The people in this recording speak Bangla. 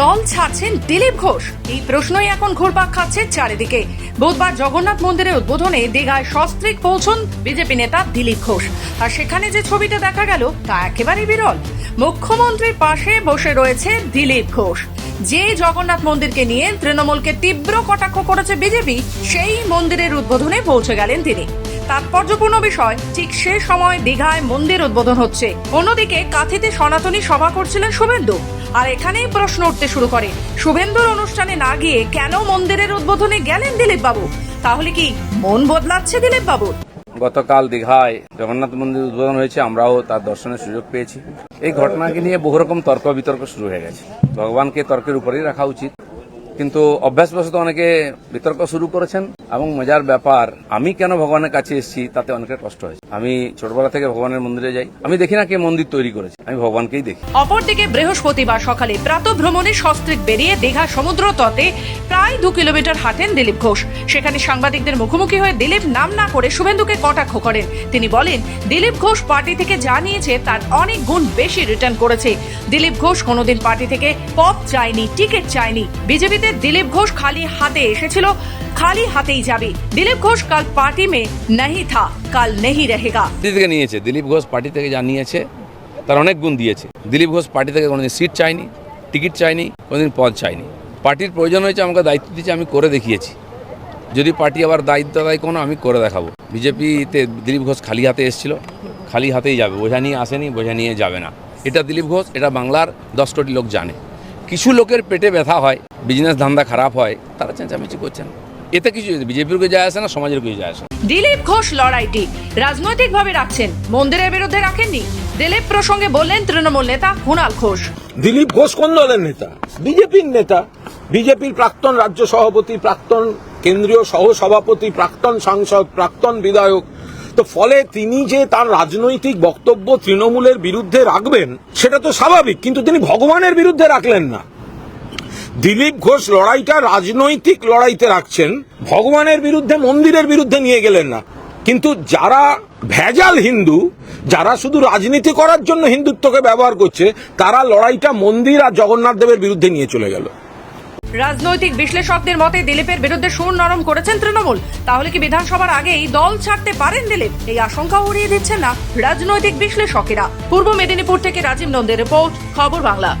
দল ছাড়ছেন দিলীপ ঘোষ। এই প্রশ্নই এখন ঘুরপাক খাচ্ছে চারিদিকে। বুধবার জগন্নাথ মন্দিরের উদ্বোধনে দীঘায় সস্ত্রীক পৌঁছন বিজেপি নেতা দিলীপ ঘোষ। আর সেখানে যে ছবিটা দেখা গেল, তা একেবারে বিরল। মুখ্যমন্ত্রীর পাশে বসে রয়েছে দিলীপ ঘোষ। যে জগন্নাথ মন্দিরকে নিয়ে তৃণমূলকে তীব্র কটাক্ষ করেছে বিজেপি, সেই মন্দিরের উদ্বোধনে পৌঁছে গেলেন তিনি। তাৎপর্যপূর্ণ বিষয়। ঠিক সে সময় দীঘায় মন্দির উদ্বোধন হচ্ছে। অন্যদিকে কাথিতে সনাতনী সভা করছিলেন শুভেন্দু। আর এখানেই প্রশ্ন উঠতে শুরু করে, শুভেন্দুর অনুষ্ঠানে না গিয়ে কেন মন্দিরের উদ্বোধনে গেলেন দিলীপ বাবু তাহলে কি মন বদলাচ্ছে দিলীপ বাবুর গতকাল দীঘায় জগন্নাথ মন্দির উদ্বোধন হয়েছে, আমরাও তার দর্শনের সুযোগ পেয়েছি। এই ঘটনাকে নিয়ে বহু রকম তর্ক বিতর্ক শুরু হয়ে গেছে। ভগবানকে তর্কের উপরেই রাখা উচিত। কিন্তু অভ্যাসবশত অনেকে বিতর্ক শুরু করেছেন। এবং মজার ব্যাপার, আমি কেন ভগবানের কাছে এসেছি তাতে অনেকের কষ্ট হয়েছে। আমি ছোটবেলা থেকে ভগবানের মন্দিরে যাই। আমি দেখি না কে মন্দির তৈরি করেছে। আমি ভগবানকেই দেখি। অপরদিকে বৃহস্পতিবার সকালে প্রাত ভ্রমণে সস্ত্রীক বেরিয়ে দীঘা সমুদ্র তটে প্রায় দু কিলোমিটার হাঁটেন দিলীপ ঘোষ। সেখানে সাংবাদিকদের মুখোমুখি হয়ে দিলীপ নাম না করে শুভেন্দুকে কটাক্ষ করেন। তিনি বলেন, দিলীপ ঘোষ পার্টি থেকে যা নিয়েছে তার অনেক গুণ বেশি রিটার্ন করেছে। দিলীপ ঘোষ কোনোদিন পার্টি থেকে পদ চায়নি, টিকিট চায়নি। বিজেপিতে দিলীপ ঘোষ খালি হাতে এসেছিল, খালি হাতেই যাবে দিলীপ ঘোষ কাল পার্টি মে নাহি থা কাল নেহি রহেগা থেকে নিয়েছে, দিলীপ ঘোষ পার্টি থেকে যা নিয়েছে, তার অনেক গুণ দিয়েছে। দিলীপ ঘোষ পার্টি থেকে কোনোদিন সিট চাইনি, টিকিট চাইনি, কোনোদিন পদ চাইনি। পার্টির প্রয়োজন হয়েছে, আমাকে দায়িত্ব দিয়েছে, আমি করে দেখিয়েছি। যদি পার্টি আবার দায়িত্ব দেয় কোনো, আমি করে দেখাবো। বিজেপিতে দিলীপ ঘোষ খালি হাতে এসেছিল, খালি হাতেই যাবে, বোঝা নিয়ে আসেনি, বোঝা নিয়ে যাবে না। এটা দিলীপ ঘোষ, এটা বাংলার দশ কোটি লোক জানে। কিছু লোকের পেটে ব্যথা হয় বিজনেস ধান্দা খারাপ হয়, তারা চেঁচামেচি করছেন এতে কিছু বিজেপির কে যায় আসে না সমাজের কিছু যায় আসে না। দিলীপ ঘোষ লড়াইটি রাজনৈতিকভাবে রাখছেন মন্দিরের বিরুদ্ধে রাখেননি। দিলীপ প্রসঙ্গে বললেন তৃণমূল নেতা কুণাল ঘোষ। দিলীপ ঘোষ কোন দলের নেতা? বিজেপির নেতা। বিজেপির প্রাক্তন রাজ্য সভাপতি প্রাক্তন কেন্দ্রীয় সহ সভাপতি প্রাক্তন সাংসদ প্রাক্তন বিধায়ক। তো ফলে তিনি যে তার রাজনৈতিক বক্তব্য তৃণমূলের বিরুদ্ধে রাখবেন সেটা তো স্বাভাবিক কিন্তু তিনি ভগবানের বিরুদ্ধে রাখলেন না। দিলীপ ঘোষ লড়াইটা রাজনৈতিক লড়াইতে রাখছেন, ভগবানের বিরুদ্ধে, মন্দিরের বিরুদ্ধে নিয়ে গেলেন না। কিন্তু যারা ভেজাল হিন্দু, যারা শুধু রাজনীতি করার জন্য হিন্দুত্বকে ব্যবহার করছে, তারা লড়াইটা মন্দির আর জগন্নাথ দেবের বিরুদ্ধে নিয়ে চলে গেল। রাজনৈতিক বিশ্লেষকদের মতে দিলীপের বিরুদ্ধে সুর নরম করেছেন তৃণমূল। তাহলে কি বিধানসভার আগেই দল ছাড়তে পারেন দিলীপ? এই আশঙ্কা উড়িয়ে দিচ্ছেন না রাজনৈতিক বিশ্লেষকেরা। পূর্ব মেদিনীপুর থেকে রাজীব নন্দের রিপোর্ট, খবর বাংলা।